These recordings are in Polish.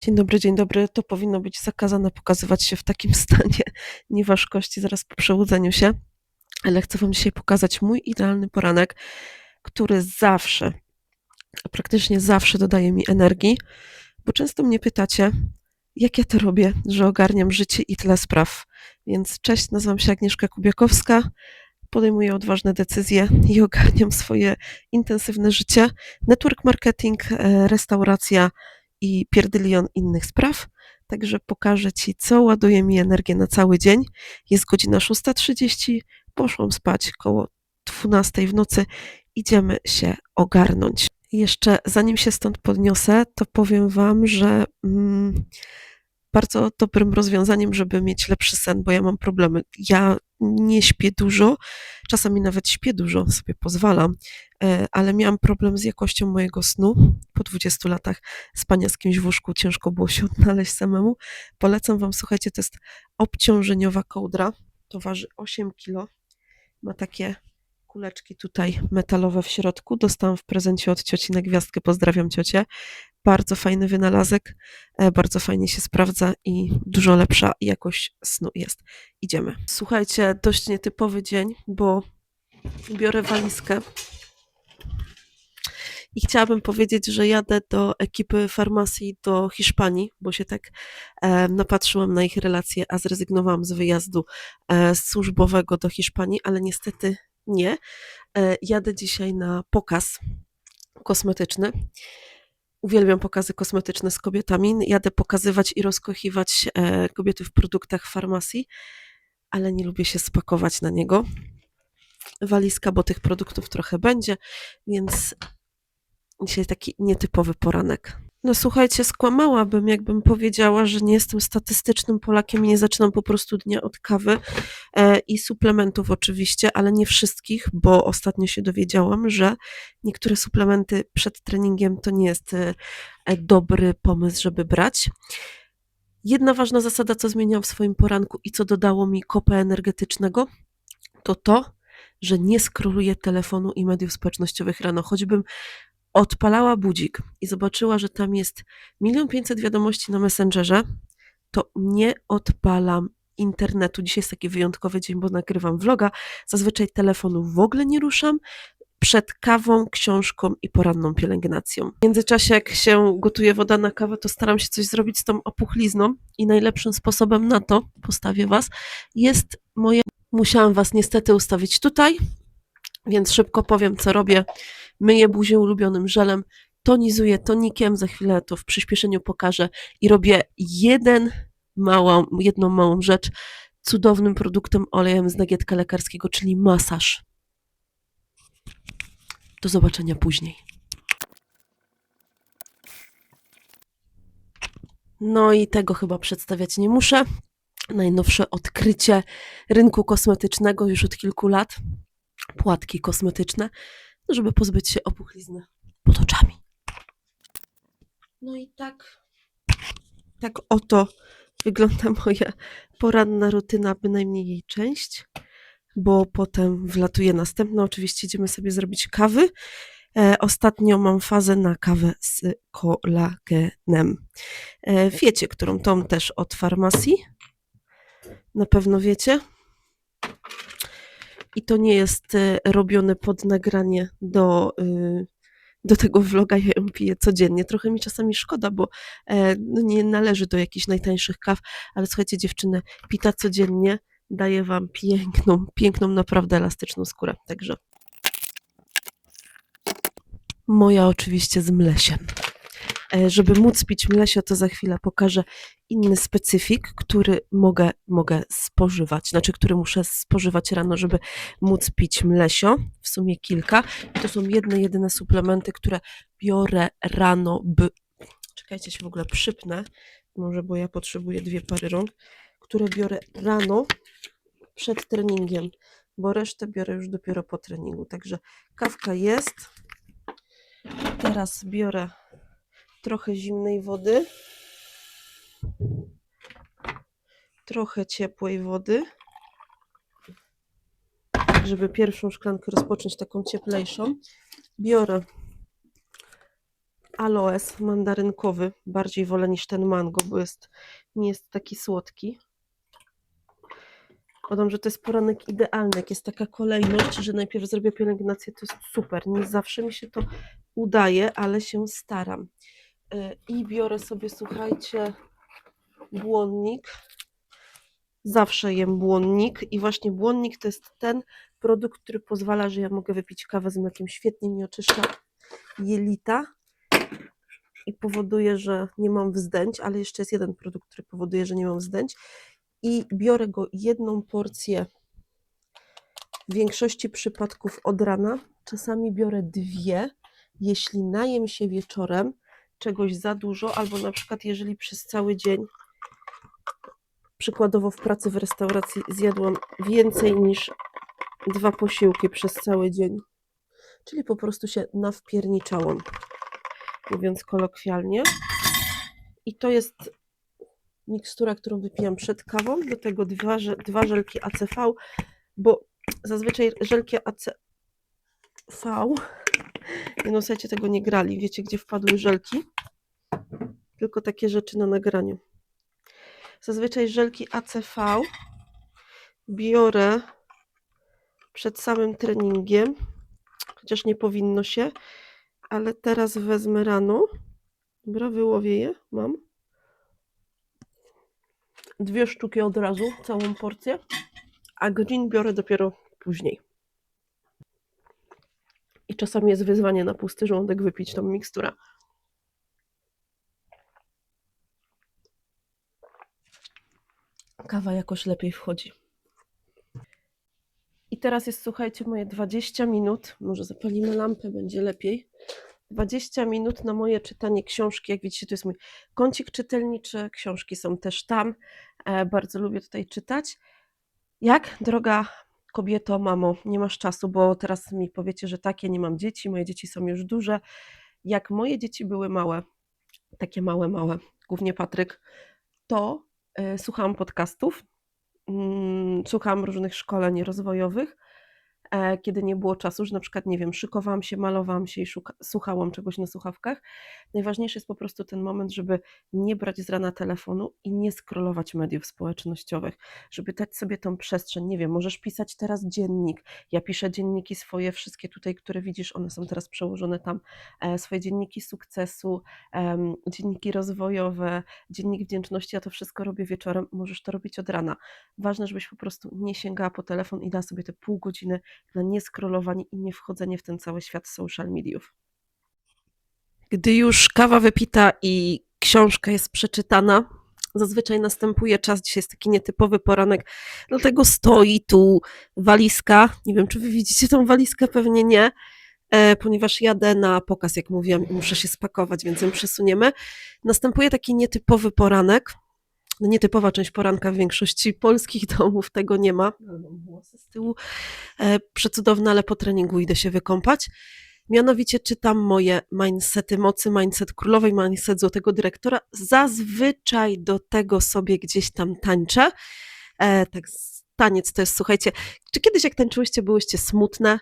Dzień dobry, dzień dobry. To powinno być zakazane pokazywać się w takim stanie nieważkości zaraz po przełudzeniu się, ale chcę Wam dzisiaj pokazać mój idealny poranek, który zawsze, praktycznie zawsze dodaje mi energii, bo często mnie pytacie, jak ja to robię, że ogarniam życie i tyle spraw. Więc cześć, nazywam się Agnieszka Kubiakowska, podejmuję odważne decyzje i ogarniam swoje intensywne życie. Network marketing, e, restauracja i pierdylion innych spraw. Także pokażę Ci, co ładuje mi energię na cały dzień. Jest godzina 6.30, poszłam spać koło 12 w nocy. Idziemy się ogarnąć. Jeszcze zanim się stąd podniosę, to powiem Wam, że mm, bardzo dobrym rozwiązaniem, żeby mieć lepszy sen, bo ja mam problemy. Ja nie śpię dużo, czasami nawet śpię dużo, sobie pozwalam, e, ale miałam problem z jakością mojego snu. Po 20 latach spania z kimś w łóżku ciężko było się odnaleźć samemu. Polecam Wam, słuchajcie, to jest obciążeniowa kołdra, to waży 8 kg, ma takie kuleczki tutaj metalowe w środku. Dostałam w prezencie od cioci na gwiazdkę, pozdrawiam ciocię. Bardzo fajny wynalazek, e, bardzo fajnie się sprawdza i dużo lepsza jakość snu jest. Idziemy. Słuchajcie, dość nietypowy dzień, bo biorę walizkę i chciałabym powiedzieć, że jadę do ekipy farmacji do Hiszpanii, bo się tak e, napatrzyłam na ich relacje, a zrezygnowałam z wyjazdu e, służbowego do Hiszpanii, ale niestety nie. E, jadę dzisiaj na pokaz kosmetyczny. Uwielbiam pokazy kosmetyczne z kobietami. Jadę pokazywać i rozkochiwać e, kobiety w produktach farmacji, ale nie lubię się spakować na niego. Walizka, bo tych produktów trochę będzie, więc dzisiaj taki nietypowy poranek. No słuchajcie, skłamałabym, jakbym powiedziała, że nie jestem statystycznym Polakiem i nie zaczynam po prostu dnia od kawy e, i suplementów oczywiście, ale nie wszystkich, bo ostatnio się dowiedziałam, że niektóre suplementy przed treningiem to nie jest e, e, dobry pomysł, żeby brać. Jedna ważna zasada, co zmieniłam w swoim poranku i co dodało mi kopa energetycznego, to to, że nie skroluję telefonu i mediów społecznościowych rano, choćbym odpalała budzik i zobaczyła, że tam jest milion pięćset wiadomości na Messengerze, to nie odpalam internetu. Dzisiaj jest taki wyjątkowy dzień, bo nagrywam vloga. Zazwyczaj telefonu w ogóle nie ruszam. Przed kawą, książką i poranną pielęgnacją. W międzyczasie, jak się gotuje woda na kawę, to staram się coś zrobić z tą opuchlizną i najlepszym sposobem na to, postawię Was, jest moje. Musiałam Was niestety ustawić tutaj, więc szybko powiem, co robię. Myję buzię ulubionym żelem, tonizuję tonikiem, za chwilę to w przyspieszeniu pokażę i robię jeden małą, jedną małą rzecz cudownym produktem olejem z nagietka lekarskiego, czyli masaż. Do zobaczenia później. No i tego chyba przedstawiać nie muszę. Najnowsze odkrycie rynku kosmetycznego już od kilku lat. Płatki kosmetyczne żeby pozbyć się opuchlizny pod oczami. No i tak, tak oto wygląda moja poranna rutyna, bynajmniej jej część, bo potem wlatuje następna. Oczywiście idziemy sobie zrobić kawy. E, ostatnio mam fazę na kawę z kolagenem. E, wiecie, którą tą też od farmacji. Na pewno wiecie i to nie jest e, robione pod nagranie do, y, do tego vloga, ja ją piję codziennie. Trochę mi czasami szkoda, bo e, no nie należy do jakichś najtańszych kaw, ale słuchajcie dziewczyny, pita codziennie daje wam piękną, piękną, naprawdę elastyczną skórę, także moja oczywiście z mlesiem. E, żeby móc pić mlesio, to za chwilę pokażę inny specyfik, który mogę, mogę spożywać, znaczy który muszę spożywać rano, żeby móc pić mlesio, w sumie kilka. I to są jedne, jedyne suplementy, które biorę rano, by... Czekajcie, się w ogóle przypnę, może, bo ja potrzebuję dwie pary rąk, które biorę rano przed treningiem, bo resztę biorę już dopiero po treningu. Także kawka jest. Teraz biorę trochę zimnej wody, trochę ciepłej wody, żeby pierwszą szklankę rozpocząć taką cieplejszą. Biorę aloes mandarynkowy. Bardziej wolę niż ten mango, bo jest, nie jest taki słodki. Podam, że to jest poranek idealny. Jak jest taka kolejność, że najpierw zrobię pielęgnację, to jest super. Nie zawsze mi się to udaje, ale się staram. I biorę sobie, słuchajcie, błonnik. Zawsze jem błonnik i właśnie błonnik to jest ten produkt, który pozwala, że ja mogę wypić kawę z mlekiem. Świetnie mi oczyszcza jelita i powoduje, że nie mam wzdęć, ale jeszcze jest jeden produkt, który powoduje, że nie mam wzdęć. I biorę go jedną porcję w większości przypadków od rana. Czasami biorę dwie, jeśli najem się wieczorem czegoś za dużo, albo na przykład jeżeli przez cały dzień przykładowo w pracy w restauracji zjadłam więcej niż dwa posiłki przez cały dzień. Czyli po prostu się nawpierniczałam, mówiąc kolokwialnie. I to jest mikstura, którą wypijam przed kawą. Do tego dwa, dwa żelki ACV, bo zazwyczaj żelki ACV. No, słuchajcie, tego nie grali. Wiecie, gdzie wpadły żelki? Tylko takie rzeczy na nagraniu. Zazwyczaj żelki ACV biorę przed samym treningiem, chociaż nie powinno się, ale teraz wezmę rano. Dobra, wyłowię je, mam. Dwie sztuki od razu, całą porcję, a green biorę dopiero później. I czasami jest wyzwanie na pusty żołądek wypić tą miksturę. Kawa jakoś lepiej wchodzi. I teraz jest, słuchajcie, moje 20 minut. Może zapalimy lampę, będzie lepiej. 20 minut na moje czytanie książki. Jak widzicie, to jest mój kącik czytelniczy. Książki są też tam. E, bardzo lubię tutaj czytać. Jak, droga kobieto, mamo, nie masz czasu, bo teraz mi powiecie, że tak, ja nie mam dzieci, moje dzieci są już duże. Jak moje dzieci były małe, takie małe, małe, głównie Patryk, to e, słuchałam podcastów, mm, słuchałam różnych szkoleń rozwojowych, kiedy nie było czasu, że na przykład, nie wiem, szykowałam się, malowałam się i szuka, słuchałam czegoś na słuchawkach. Najważniejszy jest po prostu ten moment, żeby nie brać z rana telefonu i nie scrollować mediów społecznościowych, żeby dać sobie tą przestrzeń. Nie wiem, możesz pisać teraz dziennik. Ja piszę dzienniki swoje, wszystkie tutaj, które widzisz, one są teraz przełożone tam. E, swoje dzienniki sukcesu, dzienniki rozwojowe, dziennik wdzięczności. Ja to wszystko robię wieczorem. Możesz to robić od rana. Ważne, żebyś po prostu nie sięgała po telefon i dała sobie te pół godziny na nieskrolowanie i nie wchodzenie w ten cały świat social mediów. Gdy już kawa wypita i książka jest przeczytana, zazwyczaj następuje czas. Dzisiaj jest taki nietypowy poranek, dlatego stoi tu walizka. Nie wiem, czy wy widzicie tą walizkę, pewnie nie, e, ponieważ jadę na pokaz, jak mówiłam, i muszę się spakować, więc ją przesuniemy. Następuje taki nietypowy poranek. No, nietypowa część poranka w większości polskich domów tego nie ma. Mam włosy z tyłu e, przecudowne, ale po treningu idę się wykąpać. Mianowicie czytam moje mindsety mocy, mindset królowej, mindset złotego dyrektora. Zazwyczaj do tego sobie gdzieś tam tańczę. E, tak, taniec to jest, słuchajcie, czy kiedyś jak tańczyłyście, byłyście smutne?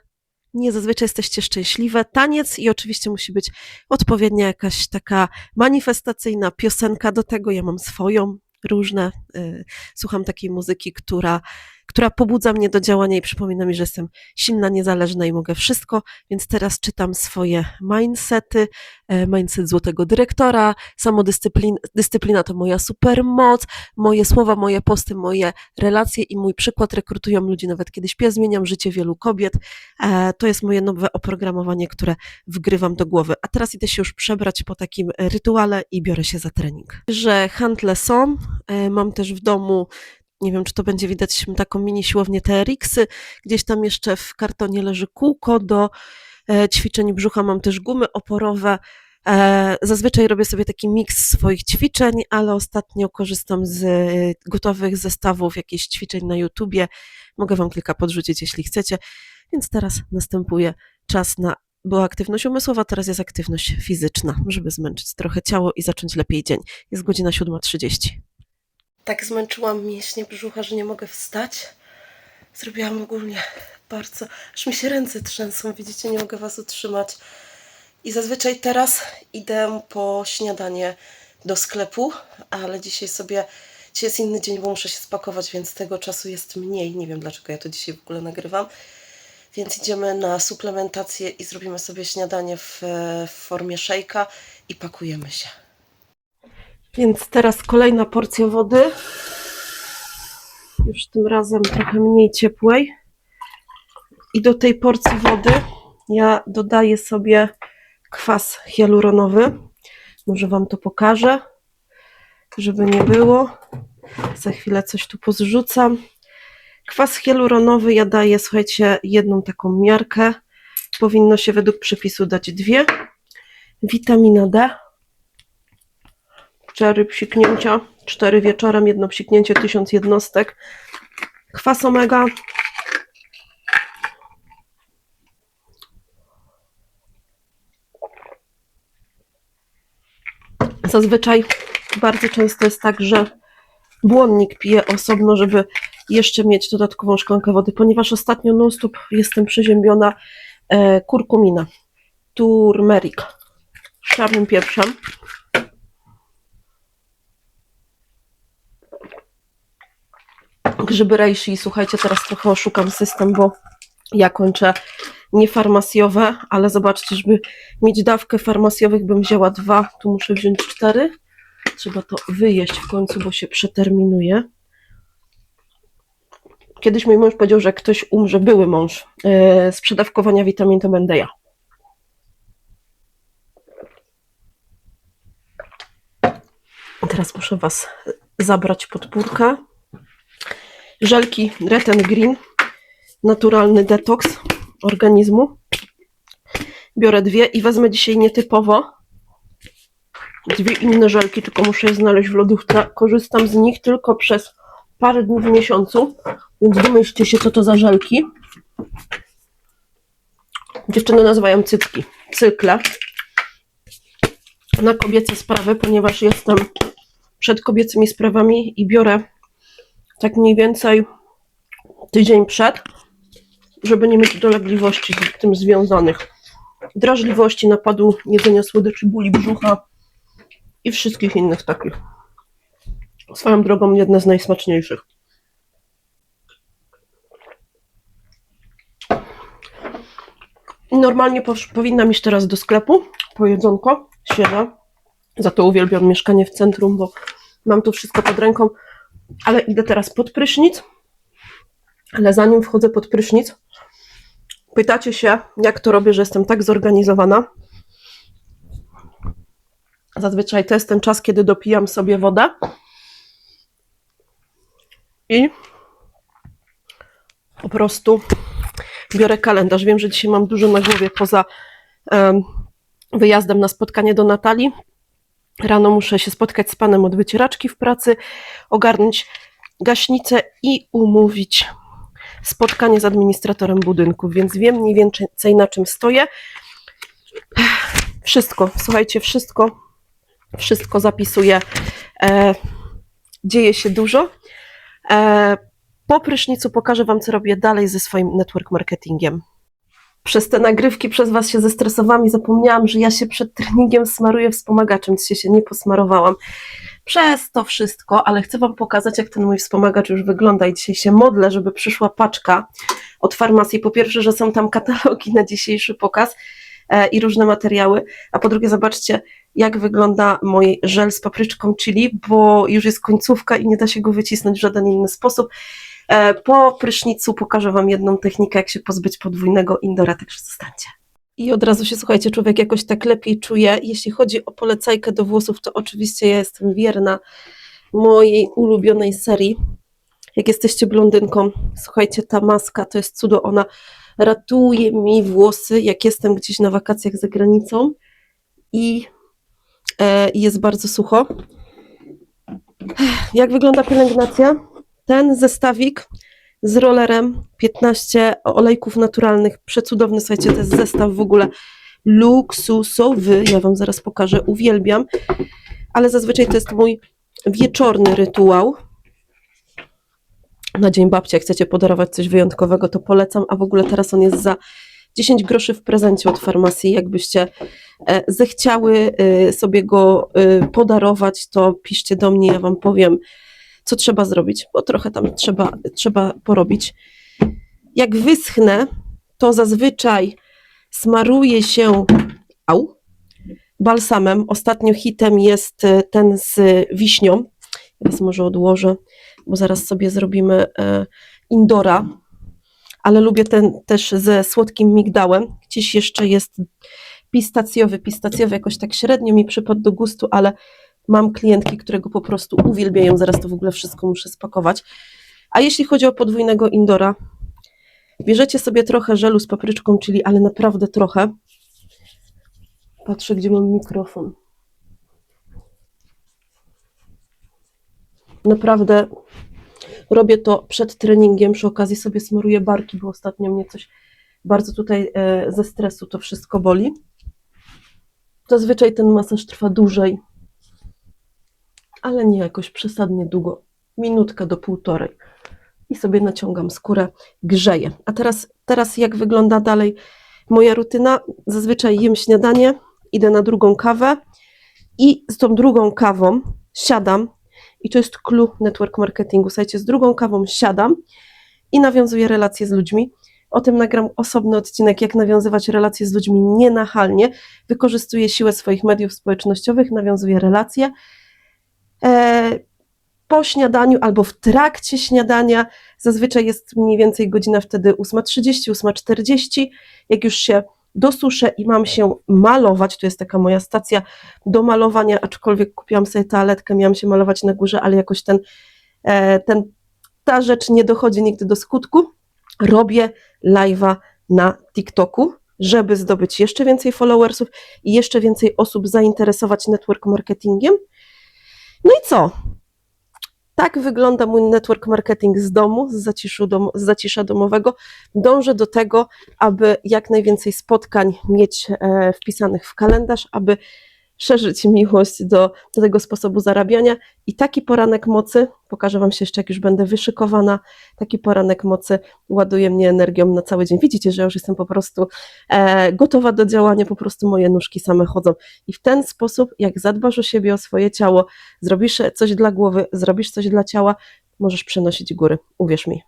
Nie, zazwyczaj jesteście szczęśliwe. Taniec i oczywiście musi być odpowiednia jakaś taka manifestacyjna piosenka do tego. Ja mam swoją, różne. y, Słucham takiej muzyki, która, która pobudza mnie do działania i przypomina mi, że jestem silna, niezależna i mogę wszystko, więc teraz czytam swoje mindsety, e, mindset złotego dyrektora, samodyscyplina dyscyplina to moja supermoc, moje słowa, moje posty, moje relacje i mój przykład rekrutują ludzi, nawet kiedy śpię, zmieniam życie wielu kobiet. E, To jest moje nowe oprogramowanie, które wgrywam do głowy. A teraz idę się już przebrać po takim rytuale i biorę się za trening. Że handle są, e, mam też w domu nie wiem, czy to będzie widać, taką mini siłownię TRX-y. Gdzieś tam jeszcze w kartonie leży kółko do e, ćwiczeń brzucha. Mam też gumy oporowe. E, Zazwyczaj robię sobie taki miks swoich ćwiczeń, ale ostatnio korzystam z e, gotowych zestawów jakichś ćwiczeń na YouTubie. Mogę Wam kilka podrzucić, jeśli chcecie. Więc teraz następuje czas na była aktywność umysłowa, teraz jest aktywność fizyczna, żeby zmęczyć trochę ciało i zacząć lepiej dzień. Jest godzina 7.30. Tak zmęczyłam mięśnie brzucha, że nie mogę wstać. Zrobiłam ogólnie bardzo, aż mi się ręce trzęsą, widzicie, nie mogę Was utrzymać. I zazwyczaj teraz idę po śniadanie do sklepu, ale dzisiaj sobie, dzisiaj jest inny dzień, bo muszę się spakować, więc tego czasu jest mniej. Nie wiem dlaczego ja to dzisiaj w ogóle nagrywam. Więc idziemy na suplementację i zrobimy sobie śniadanie w, w formie szejka i pakujemy się. Więc teraz kolejna porcja wody. Już tym razem trochę mniej ciepłej. I do tej porcji wody ja dodaję sobie kwas hialuronowy. Może Wam to pokażę, żeby nie było. Za chwilę coś tu pozrzucam. Kwas hialuronowy ja daję, słuchajcie, jedną taką miarkę. Powinno się według przepisu dać dwie. Witamina D. Cztery psiknięcia, cztery wieczorem, jedno psiknięcie, tysiąc jednostek. Kwas omega. Zazwyczaj bardzo często jest tak, że błonnik pije osobno, żeby jeszcze mieć dodatkową szklankę wody, ponieważ ostatnio non-stop jestem przeziębiona e, kurkumina, turmeric, z czarnym pieprzem. Grzyby reishi, słuchajcie, teraz trochę oszukam system, bo ja kończę niefarmacjowe, ale zobaczcie, żeby mieć dawkę farmacjowych bym wzięła dwa, tu muszę wziąć cztery. Trzeba to wyjeść w końcu, bo się przeterminuje. Kiedyś mój mąż powiedział, że ktoś umrze, były mąż, e, z przedawkowania witamin, to będę ja. Teraz muszę Was zabrać pod. Żelki Red Green, naturalny detoks organizmu. Biorę dwie i wezmę dzisiaj nietypowo dwie inne żelki, tylko muszę je znaleźć w lodówce. Korzystam z nich tylko przez parę dni w miesiącu, więc domyślcie się, co to za żelki. Dziewczyny nazywają cytki, cykle. Na kobiece sprawy, ponieważ jestem przed kobiecymi sprawami i biorę tak mniej więcej tydzień przed, żeby nie mieć dolegliwości z tym związanych. Drażliwości, napadu, jedzenia słodyczy, bóli brzucha i wszystkich innych takich. Swoją drogą jedne z najsmaczniejszych. Normalnie powinnam iść teraz do sklepu po jedzonko, świeże. Za to uwielbiam mieszkanie w centrum, bo mam tu wszystko pod ręką. Ale idę teraz pod prysznic. Ale zanim wchodzę pod prysznic, pytacie się, jak to robię, że jestem tak zorganizowana. Zazwyczaj to jest ten czas, kiedy dopijam sobie wodę. I po prostu biorę kalendarz. Wiem, że dzisiaj mam dużo na głowie poza em, wyjazdem na spotkanie do Natalii. Rano muszę się spotkać z panem od wycieraczki w pracy, ogarnąć gaśnicę i umówić spotkanie z administratorem budynku, więc wiem mniej więcej na czym stoję. Wszystko, słuchajcie, wszystko, wszystko zapisuję. E, dzieje się dużo. E, po prysznicu pokażę Wam, co robię dalej ze swoim network marketingiem. Przez te nagrywki przez Was się zestresowałam i zapomniałam, że ja się przed treningiem smaruję wspomagaczem, dzisiaj się nie posmarowałam. Przez to wszystko, ale chcę Wam pokazać, jak ten mój wspomagacz już wygląda i dzisiaj się modlę, żeby przyszła paczka od farmacji. Po pierwsze, że są tam katalogi na dzisiejszy pokaz e, i różne materiały, a po drugie, zobaczcie, jak wygląda mój żel z papryczką chili, bo już jest końcówka i nie da się go wycisnąć w żaden inny sposób. E, Po prysznicu pokażę Wam jedną technikę, jak się pozbyć podwójnego indora, także zostańcie. I od razu się, słuchajcie, człowiek jakoś tak lepiej czuje. Jeśli chodzi o polecajkę do włosów, to oczywiście ja jestem wierna mojej ulubionej serii. Jak jesteście blondynką, słuchajcie, ta maska to jest cudo, ona ratuje mi włosy, jak jestem gdzieś na wakacjach za granicą i e, jest bardzo sucho. Jak wygląda pielęgnacja? Ten zestawik z rollerem, 15 olejków naturalnych, przecudowny, słuchajcie, to jest zestaw w ogóle luksusowy, ja Wam zaraz pokażę, uwielbiam, ale zazwyczaj to jest mój wieczorny rytuał. Na Dzień Babci, jak chcecie podarować coś wyjątkowego, to polecam, a w ogóle teraz on jest za 10 groszy w prezencie od farmacji, jakbyście e, zechciały e, sobie go e, podarować, to piszcie do mnie, ja wam powiem, co trzeba zrobić, bo trochę tam trzeba, trzeba porobić. Jak wyschnę, to zazwyczaj smaruje się au, balsamem. Ostatnio hitem jest e, ten z wiśnią. Teraz może odłożę, bo zaraz sobie zrobimy e, indora. Ale lubię ten też ze słodkim migdałem. Gdzieś jeszcze jest pistacjowy. Pistacjowy jakoś tak średnio mi przypadł do gustu, ale mam klientki, które go po prostu uwielbiają. Zaraz to w ogóle wszystko muszę spakować. A jeśli chodzi o podwójnego indora, bierzecie sobie trochę żelu z papryczką chili, ale naprawdę trochę. Patrzę, gdzie mam mikrofon. Naprawdę robię to przed treningiem, przy okazji sobie smaruję barki, bo ostatnio mnie coś bardzo tutaj e, ze stresu to wszystko boli. Zazwyczaj ten masaż trwa dłużej, ale nie jakoś przesadnie długo. Minutka do półtorej. I sobie naciągam skórę, grzeję. A teraz, teraz jak wygląda dalej moja rutyna? Zazwyczaj jem śniadanie, idę na drugą kawę i z tą drugą kawą siadam i to jest clue network marketingu. Słuchajcie, z drugą kawą siadam i nawiązuję relacje z ludźmi. O tym nagram osobny odcinek, jak nawiązywać relacje z ludźmi nienachalnie. Wykorzystuję siłę swoich mediów społecznościowych, nawiązuję relacje. E, po śniadaniu albo w trakcie śniadania, zazwyczaj jest mniej więcej godzina wtedy 8.30, 8.40. Jak już się dosuszę i mam się malować, to jest taka moja stacja do malowania, aczkolwiek kupiłam sobie toaletkę, miałam się malować na górze, ale jakoś ten, e, ten, ta rzecz nie dochodzi nigdy do skutku. Robię live'a na TikToku, żeby zdobyć jeszcze więcej followersów i jeszcze więcej osób zainteresować network marketingiem. No i co? Tak wygląda mój network marketing z domu, z, zaciszu dom, z zacisza domowego. Dążę do tego, aby jak najwięcej spotkań mieć e, wpisanych w kalendarz, aby szerzyć miłość do, do tego sposobu zarabiania. I taki poranek mocy, pokażę Wam się jeszcze, jak już będę wyszykowana, taki poranek mocy ładuje mnie energią na cały dzień. Widzicie, że już jestem po prostu e, gotowa do działania, po prostu moje nóżki same chodzą. I w ten sposób, jak zadbasz o siebie, o swoje ciało, zrobisz coś dla głowy, zrobisz coś dla ciała, możesz przenosić góry. Uwierz mi.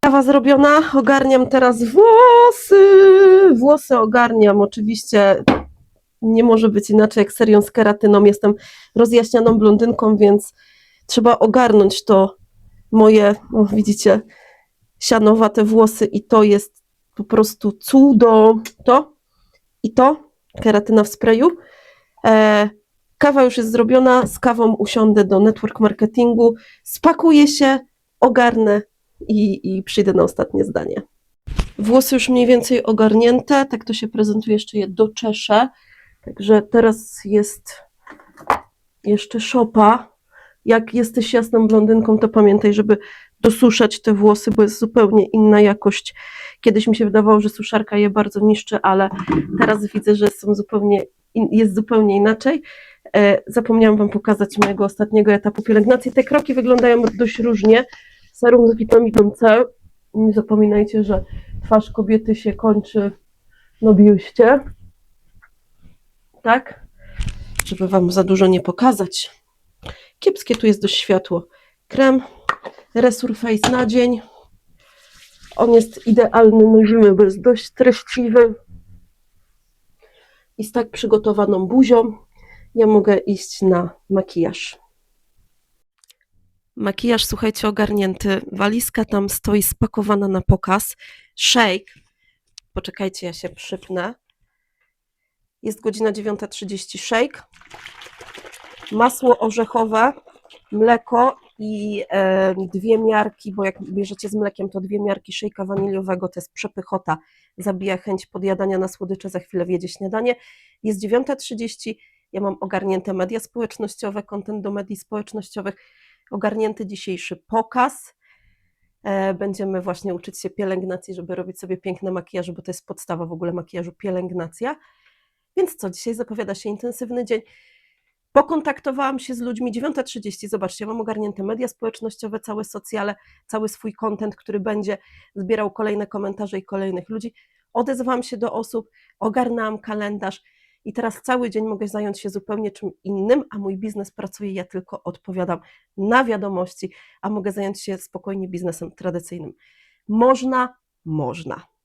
Kawa zrobiona, ogarniam teraz włosy. Włosy ogarniam oczywiście nie może być inaczej jak serią z keratyną. Jestem rozjaśnianą blondynką, więc trzeba ogarnąć to moje, o, widzicie, sianowate włosy i to jest po prostu cudo. To i to, keratyna w sprayu. E, kawa już jest zrobiona, z kawą usiądę do network marketingu, spakuję się, ogarnę i, i przyjdę na ostatnie zdanie. Włosy już mniej więcej ogarnięte, tak to się prezentuje, jeszcze je doczeszę. Także teraz jest jeszcze szopa. Jak jesteś jasną blondynką, to pamiętaj, żeby dosuszać te włosy, bo jest zupełnie inna jakość. Kiedyś mi się wydawało, że suszarka je bardzo niszczy, ale teraz widzę, że są zupełnie, jest zupełnie inaczej. E, zapomniałam Wam pokazać mojego ostatniego etapu pielęgnacji. Te kroki wyglądają dość różnie. Serum z witaminą C. Nie zapominajcie, że twarz kobiety się kończy na biuście tak? Żeby Wam za dużo nie pokazać. Kiepskie tu jest dość światło. Krem Resurface na dzień. On jest idealny na zimę, bo jest dość treściwy. I z tak przygotowaną buzią ja mogę iść na makijaż. Makijaż, słuchajcie, ogarnięty. Walizka tam stoi spakowana na pokaz. Shake. Poczekajcie, ja się przypnę. Jest godzina 9.30 shake. Masło orzechowe, mleko i e, dwie miarki, bo jak bierzecie z mlekiem, to dwie miarki szejka waniliowego, to jest przepychota, zabija chęć podjadania na słodycze, za chwilę wjedzie śniadanie. Jest 9.30, ja mam ogarnięte media społecznościowe, kontent do mediów społecznościowych, ogarnięty dzisiejszy pokaz. E, Będziemy właśnie uczyć się pielęgnacji, żeby robić sobie piękne makijaże, bo to jest podstawa w ogóle makijażu, pielęgnacja. Więc co, dzisiaj zapowiada się intensywny dzień. Pokontaktowałam się z ludźmi 9.30. Zobaczcie, mam ogarnięte media społecznościowe, całe socjale, cały swój content, który będzie zbierał kolejne komentarze i kolejnych ludzi. odezwałam się do osób, ogarnęłam kalendarz i teraz cały dzień mogę zająć się zupełnie czym innym, a mój biznes pracuje, ja tylko odpowiadam na wiadomości, a mogę zająć się spokojnie biznesem tradycyjnym. Można, można.